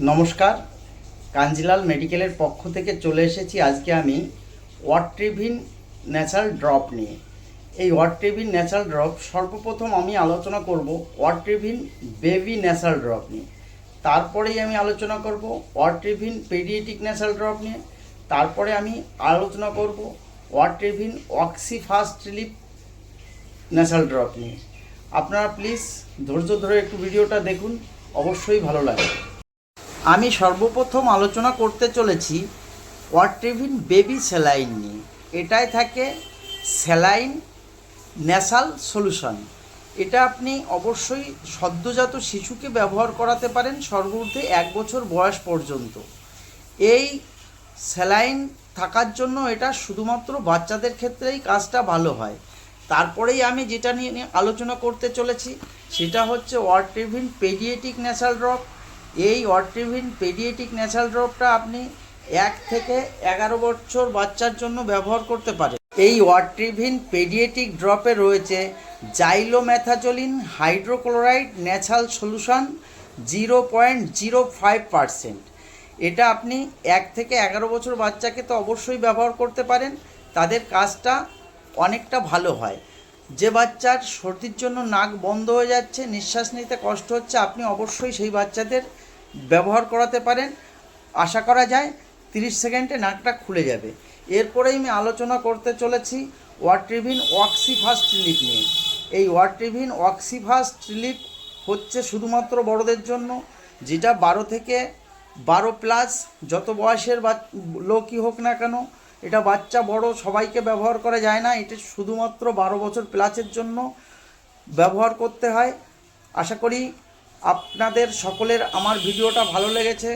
নমস্কার। কাঞ্জিলাল মেডিকেলের পক্ষ থেকে চলে এসেছি আজকে আমি ওয়াট্রিভিন ন্যাচারাল ড্রপ নিয়ে। এই ওয়াট্রিভিন ন্যাচারাল ড্রপ সর্বপ্রথম আমি আলোচনা করব ওয়াট্রিভিন বেবি ন্যাচারাল ড্রপ নিয়ে। তারপরেই আমি আলোচনা করব ওয়াট্রিভিন পেডিয়েটিক ন্যাচারাল ড্রপ নিয়ে। তারপরে আমি আলোচনা করব Otrivin oxy fast relief natural drop নিয়ে। আপনারা প্লিজ ধৈর্য ধরে একটু ভিডিওটা দেখুন, অবশ্যই ভালো লাগবে। আমি সর্বপ্রথম আলোচনা করতে চলেছি ওয়াট্রিভিন বেবি স্যালাইন নিয়ে। এটাই থাকে স্যালাইন ন্যাসাল সলিউশন। এটা আপনি অবশ্যই সদ্যজাত শিশুকে ব্যবহার করাতে পারেন সর্বোর্ধে এক বছর বয়স পর্যন্ত। এই স্যালাইন থাকার জন্য এটা শুধুমাত্র বাচ্চাদের ক্ষেত্রেই কাজটা ভালো হয়। তারপরেই আমি যেটা নিয়ে আলোচনা করতে চলেছি, সেটা হচ্ছে ওয়ার্ট্রিভিন পেডিয়েটিক ন্যাশাল ড্রপ। এই ওয়ার্ট্রিভিন পেডিয়েটিক ন্যাচারাল ড্রপটা আপনি এক থেকে এগারো বছর বাচ্চার জন্য ব্যবহার করতে পারেন। এই ওয়ার্ট্রিভিন পেডিয়েটিক ড্রপে রয়েছে xylometazoline hydrochloride natural solution zero point zero five percent. এটা আপনি এক থেকে এগারো বছর বাচ্চাকে তো অবশ্যই ব্যবহার করতে পারেন। তাদের কাজটা অনেকটা ভালো হয়। যে বাচ্চার সর্দির জন্য নাক বন্ধ হয়ে যাচ্ছে, নিঃশ্বাস নিতে কষ্ট হচ্ছে, আপনি অবশ্যই সেই বাচ্চাদের ব্যবহার করাতে পারেন। আশা করা যায় তিরিশ সেকেন্ডে নাকটা খুলে যাবে। এরপরেই আমি আলোচনা করতে চলেছি ওয়াট্রিভিন অক্সিফাস্ট রিলিফ নিয়ে। এই ওয়াট্রিভিন অক্সিফাস্ট রিলিফ হচ্ছে শুধুমাত্র বড়দের জন্য, যেটা বারো থেকে বারো প্লাস যত বয়সের বাচ- লোকই হোক না কেন, এটা বাচ্চা বড় সবাইকে ব্যবহার করা যায় না। এটা শুধুমাত্র বারো বছর প্লাসের জন্য ব্যবহার করতে হয়। আশা করি আপনাদের সকলের আমার ভিডিওটা ভালো লেগেছে।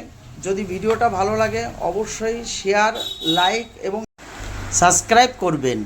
যদি ভিডিওটা ভালো লাগে, অবশ্যই শেয়ার লাইক এবং সাবস্ক্রাইব করবেন।